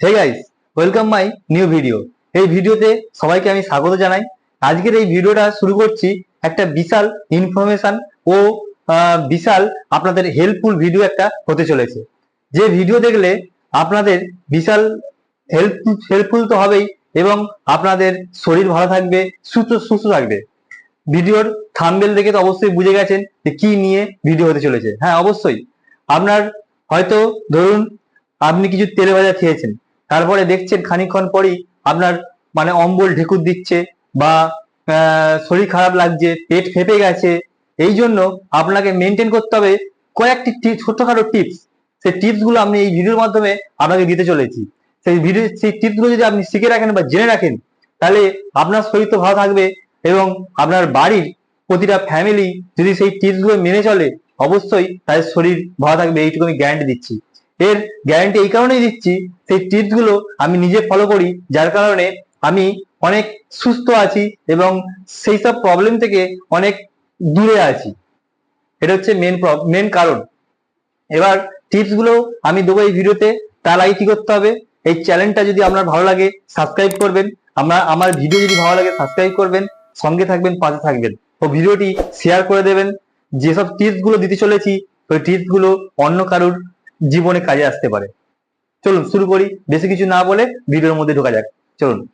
Hey guys welcome my new video এই ভিডিওতে সবাইকে আমি স্বাগত জানাই। আজকের এই ভিডিওটা শুরু করছি একটা বিশাল ইনফরমেশন ও বিশাল আপনাদের হেল্পফুল ভিডিও একটা হতে চলেছে। যে ভিডিও দেখলে আপনাদের বিশাল হেল্প হেল্পফুল তো হবেই এবং আপনাদের শরীর ভালো থাকবে, সুস্থ সুস্থ থাকবে। ভিডিওর থাম্বেল দেখে তো অবশ্যই বুঝে গেছেন যে কি নিয়ে ভিডিও হতে চলেছে। হ্যাঁ অবশ্যই। আপনার হয়তো ধরুন আপনি কিছু তেলে ভাজা খেয়েছেন। তারপরে দেখছেন খানিকক্ষণ পরেই আপনার মানে অম্বল ঢেকুর দিচ্ছে বা শরীর খারাপ লাগছে, পেট ফেপে গেছে, এই জন্য আপনাকে মেনটেন করতে হবে কয়েকটি ছোটখাটো টিপস। সেই টিপসগুলো আমি এই ভিডিওর মাধ্যমে আপনাকে দিতে চলেছি। সেই ভিডিও, সেই টিপসগুলো যদি আপনি শিখে রাখেন বা জেনে রাখেন, তাহলে আপনার শরীর তো ভালো থাকবে এবং আপনার বাড়ির প্রতিটা ফ্যামিলি যদি সেই টিপসগুলো মেনে চলে, অবশ্যই তাদের শরীর ভালো থাকবে, এইটুকু আমি গ্যারান্টি দিচ্ছি। এর গ্যারান্টি এই কারণেই দিচ্ছি, সেই টিপসগুলো আমি নিজে ফলো করি, যার কারণে আমি অনেক সুস্থ আছি এবং সেই সব প্রবলেম থেকে অনেক দূরে আছি। এটা হচ্ছে মেন মেন কারণ। এবার টিপসগুলো আমি দেবো এই ভিডিওতে তার আগে কি করতে হবে? এই চ্যানেলটা যদি আপনার ভালো লাগে সাবস্ক্রাইব করবেন। আমরা, আমার ভিডিও যদি ভালো লাগে সাবস্ক্রাইব করবেন। সঙ্গে থাকবেন, পাশে থাকবেন। ও ভিডিওটি শেয়ার করে দেবেন। যেসব টিপসগুলো দিতে চলেছি, ওই টিপসগুলো অন্য কারুর জীবনে কাজে আসতে পারে। চলুন, শুরু করি। বেশি কিছু না বলে ভিডিওর মধ্যে ঢোকা যাক। চলুন।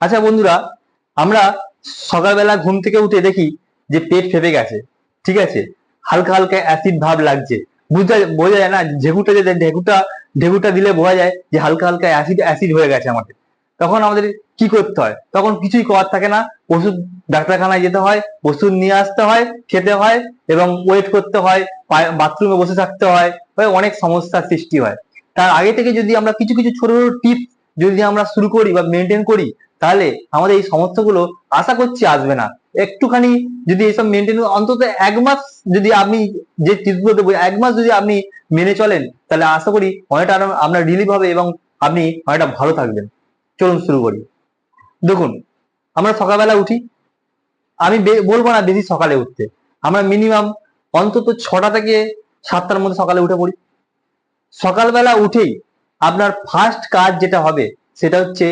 আচ্ছা বন্ধুরা, আমরা সকালবেলা ঘুম থেকে উঠে দেখি যে পেট ফেপে গেছে। ঠিক আছে? হালকা হালকা অ্যাসিড ভাব লাগছে। বুঝতে বোঝা যায় না ঢেকুটা যে ঢেকুটা ঢেকুটা দিলে বোঝা যায় যে হালকা হালকা অ্যাসিড অ্যাসিড হয়ে গেছে আমাদের। তখন আমাদের কি করতে হয়? তখন কিছুই করার থাকে না। ওষুধ ডাক্তারখানায় যেতে হয়, ওষুধ নিয়ে আসতে হয়, খেতে হয় এবং ওয়েট করতে হয় বাথরুমে বসে থাকতে হয় অনেক সমস্যার সৃষ্টি হয়। তার আগে থেকে যদি আমরা কিছু কিছু ছোট ছোট টিপস যদি আমরা শুরু করি বা মেনটেন করি, তাহলে আমাদের এই সমস্যাগুলো আশা করছি আসবে না। একটুখানি যদি এইসব মেনটেন অন্তত এক মাস যদি আপনি যে টিপসগুলো দেবো, এক মাস যদি আপনি মেনে চলেন, তাহলে আশা করি অনেকটা আপনার রিলিফ হবে এবং আপনি অনেকটা ভালো থাকবেন। চলুন শুরু করি। দেখুন, আমরা সকালবেলা উঠি আমি বলব না বেশি সকালে উঠতে। আমরা মিনিমাম অন্তত ছটা থেকে সাতটার মধ্যে সকালে উঠে পড়ি। সকালবেলা উঠেই আপনার ফার্স্ট কাজ যেটা হবে, সেটা হচ্ছে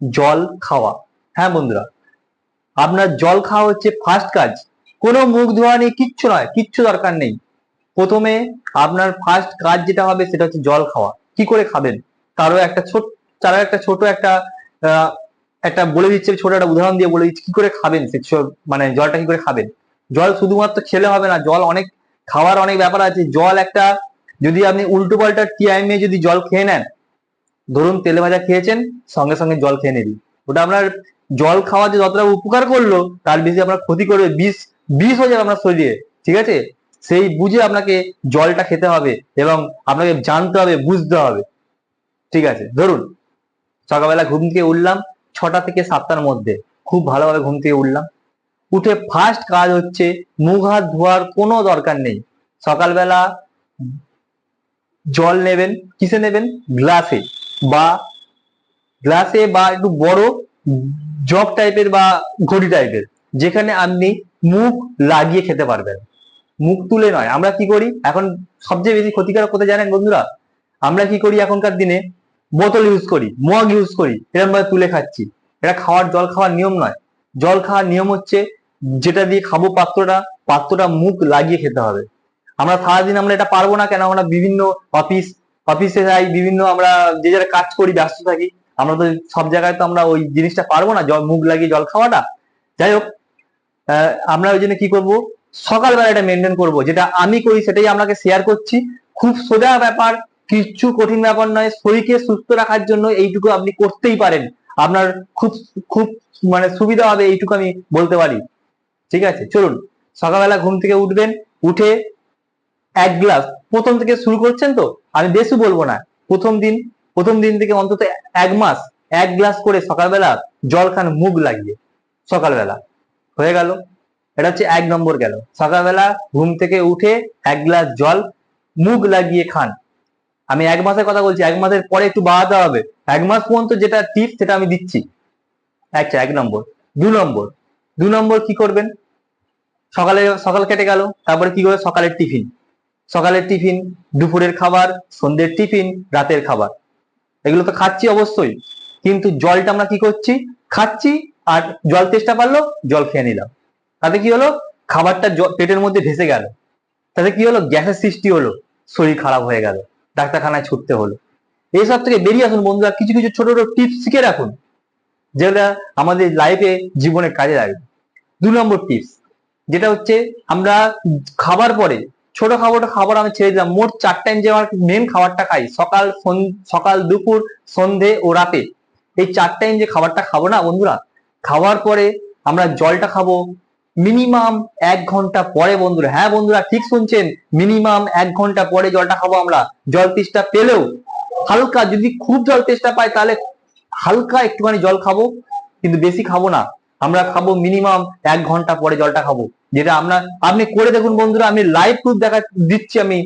জল খাওয়া। হ্যাঁ বন্ধুরা? আপনার জল খাওয়া হচ্ছে ফার্স্ট কাজ। কোনো মুখ ধোয়া নেই, কিচ্ছু নয়, কিচ্ছু দরকার নেই। প্রথমে আপনার ফার্স্ট কাজ যেটা হবে, সেটা হচ্ছে জল খাওয়া। কি করে খাবেন? তারও একটা ছোট তারও একটা ছোট একটা একটা বলে দিচ্ছে, ছোট একটা উদাহরণ দিয়ে বলে দিচ্ছি, কি করে খাবেন? সে মানে জলটা কি করে খাবেন? জল শুধুমাত্র খেলে হবে না, জল অনেক, খাওয়ার অনেক ব্যাপার আছে। জল একটা, যদি আপনি উল্টো পাল্টা টাইমে যদি জল খেয়ে নেন, ধরুন তেলে ভাজা খেয়েছেন, সঙ্গে সঙ্গে জল খেয়ে নিবি ওটা আপনার জল খাওয়া যে যতটা উপকার করল, তার বেশি আপনার ক্ষতি করবে, বিষ বিষ হয়ে যাবে আপনার শরীরে, ঠিক আছে? সেই বুঝে আপনাকে জলটা খেতে হবে এবং আপনাকে জানতে হবে, বুঝতে হবে। ঠিক আছে, ধরুন, সকালবেলা ঘুম থেকে উঠলাম ছটা থেকে সাতটার মধ্যে খুব ভালোভাবে ঘুম থেকে উঠলাম। উঠে ফার্স্ট কাজ হচ্ছে মুখ হাত ধোয়ার কোনো দরকার নেই। সকালবেলা জল নেবেন, কিসে নেবেন? গ্লাসে বা গ্লাসে বা একটু বড় জগ টাইপের বা ঘড়ি টাইপের যেখানে আপনি মুখ লাগিয়ে খেতে পারবেন। মুখ তুলে নয়, আমরা কি করি? এখন সবচেয়ে বেশি ক্ষতিকারক কোথায় জানেন বন্ধুরা? আমরা কি করি এখনকার দিনে? বোতল ইউজ করি, মগ ইউজ করি এরকম ভাবে তুলে খাচ্ছি। এটা খাওয়ার জল খাওয়ার নিয়ম নয়। জল খাওয়ার নিয়ম হচ্ছে যেটা দিয়ে খাব পাত্রটা পাত্রটা মুখ লাগিয়ে খেতে হবে। আমরা সারাদিন আমরা এটা পারব না কেন? আমরা বিভিন্ন অফিস অফিসে যাই, বিভিন্ন আমরা যে যারা কাজ করি, ব্যস্ত থাকি, আমরা তো সব জায়গায় তো আমরা ওই জিনিসটা পারব না, জল, মুখ লাগিয়ে জল খাওয়াটা। যাই হোক আমরা ওই জন্য কি করব? সকালবেলা এটা মেনটেন করব। যেটা আমি করি সেটাই আপনাকে শেয়ার করছি। খুব সোজা ব্যাপার কিচ্ছু কঠিন ব্যাপার নয়, শরীরকে সুস্থ রাখার জন্য এইটুকু আপনি করতেই পারেন। আপনার খুব খুব মানে সুবিধা হবে এইটুকু আমি বলতে পারি। ঠিক আছে? চলুন, সকালবেলা ঘুম থেকে উঠবেন, উঠে এক গ্লাস, প্রথম থেকে শুরু করছেন তো? আমি বেশি বলব না। প্রথম দিন প্রথম দিন থেকে অন্তত এক মাস, এক গ্লাস করে সকালবেলা জল খান, মুখ লাগিয়ে। সকালবেলা। হয়ে গেল। এটা হচ্ছে এক নম্বর গেল। সকালবেলা ঘুম থেকে উঠে এক গ্লাস জল, মুখ লাগিয়ে খান। আমি এক মাসের কথা বলছি, এক মাসের পরে একটু বাড়াতে হবে। এক মাস পর্যন্ত যেটা টিপস সেটা আমি দিচ্ছি। আচ্ছা এক নম্বর। দু নম্বর। দু নম্বর কি করবেন? সকালে, সকাল কেটে গেল, তারপরে কি করবে সকালের টিফিন সকালের টিফিন দুপুরের খাবার, সন্ধ্যের টিফিন রাতের খাবার। এগুলো তো খাচ্ছি অবশ্যই। কিন্তু জলটা আমরা কি করছি? খাচ্ছি আর জল তেষ্টা পারল, জল খেয়ে নিলাম। তাতে কি হলো? খাবারটা পেটের মধ্যে ভেসে গেল। তাতে কি হলো? গ্যাসের সৃষ্টি হলো। শরীর খারাপ হয়ে গেল। ডাক্তারখানায় ছুটতে হলো। এইসব থেকে বেরিয়ে আসুন বন্ধুরা, কিছু কিছু ছোট ছোট টিপস শিখে রাখুন, যেটা আমাদের লাইফে জীবনে কাজে লাগবে। দু নম্বর টিপস যেটা হচ্ছে আমরা খাবার পরে, ছোট খাবারটা খাবার আমি ছেড়ে দিলাম, মোট চার টাইম যে আমার মেন খাবারটা খাই, সকাল সকাল, দুপুর, সন্ধে ও রাতে। এই চার টাইম যে খাবারটা খাব না বন্ধুরা, খাওয়ার পরে আমরা জলটা খাব মিনিমাম এক ঘণ্টা পরে বন্ধুরা হ্যাঁ বন্ধুরা ঠিক শুনছেন মিনিমাম এক ঘণ্টা পরে জলটা খাব আমরা। জল তেষ্টা পেলেও হালকা যদি খুব জল তেষ্টা পাই তাহলে হালকা একটুখানি জল খাব, কিন্তু বেশি খাব না। আমরা খাব মিনিমাম এক ঘণ্টা পরে জলটা খাব। যেটা আমরা, আপনি করে দেখুন বন্ধুরা, আমি লাইভ প্রুফ দেখা দিচ্ছি আমি।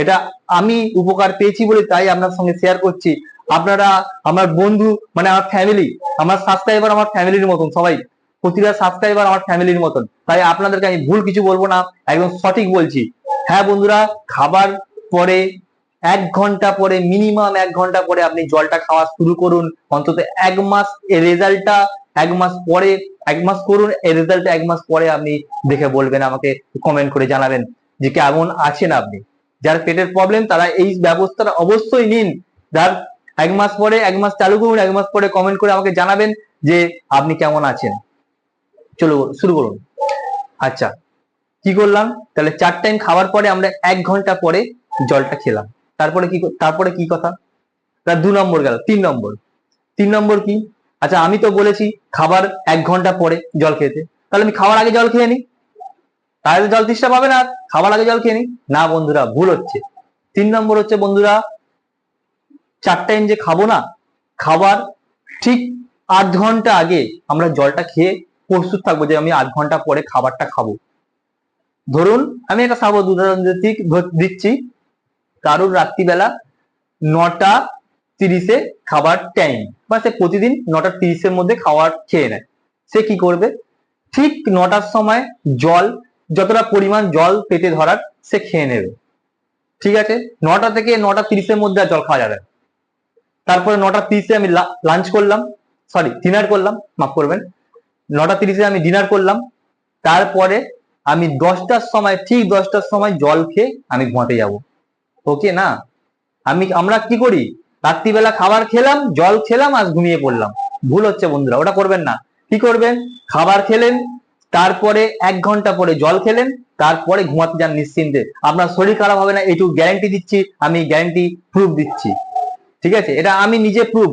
এটা আমি উপকার পেয়েছি বলে তাই আপনার সঙ্গে শেয়ার করছি। আপনারা, আমার বন্ধু মানে আমার ফ্যামিলি আমার সাবস্ক্রাইবার আমার ফ্যামিলির মতন সবাই। প্রতিটা সাবস্ক্রাইবার আমার ফ্যামিলির মতন। তাই আপনাদেরকে আমি ভুল কিছু বলব না, একদম সঠিক বলছি। হ্যাঁ বন্ধুরা, খাবার পরে, এক ঘণ্টা পরে মিনিমাম এক ঘণ্টা পরে আপনি জলটা খাওয়া শুরু করুন। অন্তত এক মাস এর রেজাল্টটা এক মাস পরে, এক মাস করুন এর রেজাল্ট এক মাস পরে আপনি দেখে বলবেন, আমাকে কমেন্ট করে জানাবেন যে কেমন আছেন আপনি। যার পেটের প্রবলেম তারা এই ব্যবস্থাটা অবশ্যই নিন। যার এক মাস পরে, এক মাস চালু করুন, এক মাস পরে কমেন্ট করে আমাকে জানাবেন যে আপনি কেমন আছেন। চলো শুরু করুন। আচ্ছা কি করলাম? তাহলে চার টাইম খাওয়ার পরে আমরা এক ঘণ্টা পরে জলটা খেলাম। তারপরে কি তারপরে কি কথা? তার দু নম্বর গেল, তিন নম্বর। তিন নম্বর কি? আচ্ছা আমি তো বলেছি খাবার এক ঘণ্টা পরে জল খেতে। তাহলে আমি খাওয়ার আগে জল খেয়ে নিই তাহলে জল তৃষ্ণা পাবে না। খাবার আগে জল খেয়ে নিই না, বন্ধুরা, ভুল হচ্ছে। তিন নম্বর হচ্ছে, বন্ধুরা, চার টাইম যে খাব না, খাবার ঠিক আধ ঘণ্টা আগে আমরা জলটা খেয়ে প্রস্তুত থাকব যে আমি আধ ঘণ্টা পরে খাবারটা খাব। ধরুন, আমি একটা সাবধ উদাহরণ দিচ্ছি- কারোর রাত্রিবেলা নটা তিরিশে খাবার টাইম বা সে প্রতিদিন নটা তিরিশের মধ্যে খাবার খেয়ে নেয়। সে কি করবে? ঠিক নটার সময় জল, যতটা পরিমাণ জল পেটে ধরার, সে খেয়ে নেবে। ঠিক আছে? নটা থেকে নটা তিরিশের মধ্যে আর জল খাওয়া যাবে তারপরে নটা তিরিশে আমি লাঞ্চ করলাম। সরি ডিনার করলাম। মাফ করবেন। নটা তিরিশে আমি ডিনার করলাম। তারপরে আমি দশটার সময়, ঠিক দশটার সময় জল খেয়ে আমি ঘুমাতে যাব। ওকে না? আমি, আমরা কি করি? রাত্রিবেলা খাবার খেলাম, জল খেলাম আর ঘুমিয়ে পড়লাম। ভুল হচ্ছে বন্ধুরা, ওটা করবেন না। কি করবেন? খাবার খেলেন, তারপরে এক ঘণ্টা পরে জল খেলেন, তারপরে ঘুমাতে যান নিশ্চিন্তে। আপনার শরীর খারাপ হবে না, এইটুকু গ্যারান্টি দিচ্ছি, আমি গ্যারান্টি প্রুফ দিচ্ছি। ঠিক আছে? এটা আমি নিজে প্রুফ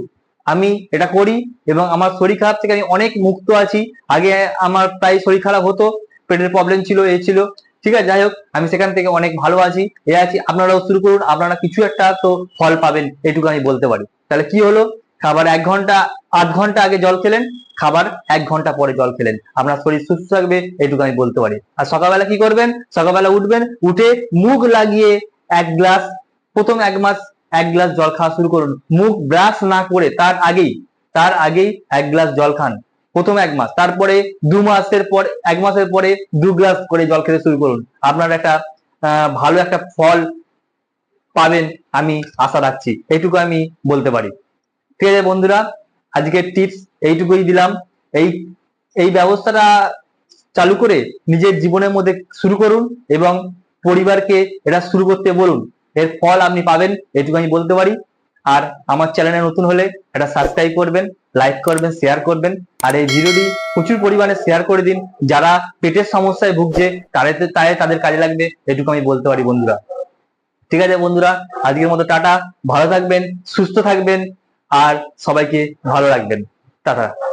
আমি এটা করি এবং আমার শরীর খারাপ থেকে আমি অনেক মুক্ত আছি। আগে আমার প্রায় শরীর খারাপ হতো, পেটের প্রবলেম ছিল, এ ছিল। ঠিক আছে, যাই হোক, আমি সেখান থেকে অনেক ভালো আছি, এ আছি। আপনারাও শুরু করুন, আপনারা কিছু একটা তো ফল পাবেন, এটুকু আমি বলতে পারি। তাহলে কি হলো? খাবার এক ঘণ্টা, আধ ঘণ্টা আগে জল খেলেন, খাবার এক ঘণ্টা পরে জল খেলেন। আপনার শরীর সুস্থ থাকবে, এটুকু আমি বলতে পারি। আর সকালবেলা কি করবেন? সকালবেলা উঠবেন, উঠে মুখ লাগিয়ে এক গ্লাস, প্রথম এক মাস এক গ্লাস জল খাওয়া শুরু করুন। মুখ ব্রাশ না করে তার আগেই তার আগেই এক গ্লাস জল খান। প্রথম এক মাস। তারপরে দু মাসের পর, এক মাসের পরে দু গ্লাস করে জল খেতে শুরু করুন। আপনার একটা ভালো একটা ফল পাবেন আমি আশা রাখছি। এইটুকু আমি বলতে পারি। ঠিক আছে বন্ধুরা, আজকের টিপস এইটুকুই দিলাম। এই এই ব্যবস্থাটা চালু করে নিজের জীবনের মধ্যে শুরু করুন এবং পরিবারকে এটা শুরু করতে বলুন। এর ফল আপনি পাবেন, এটুকু আমি বলতে পারি। আর আমার চ্যানেলে নতুন হলে এটা সাবস্ক্রাইব করবেন লাইক করবেন শেয়ার করবেন। আর এই ভিডিওটি প্রচুর পরিমাণে শেয়ার করে দিন। যারা পেটের সমস্যায় ভুগছে, তাদের তাই তাদের কাজে লাগবে, এটুকু আমি বলতে পারি বন্ধুরা। ঠিক আছে বন্ধুরা, আজকের মতো টাটা, ভালো থাকবেন, সুস্থ থাকবেন, আর সবাইকে ভালো রাখবেন। টাটা।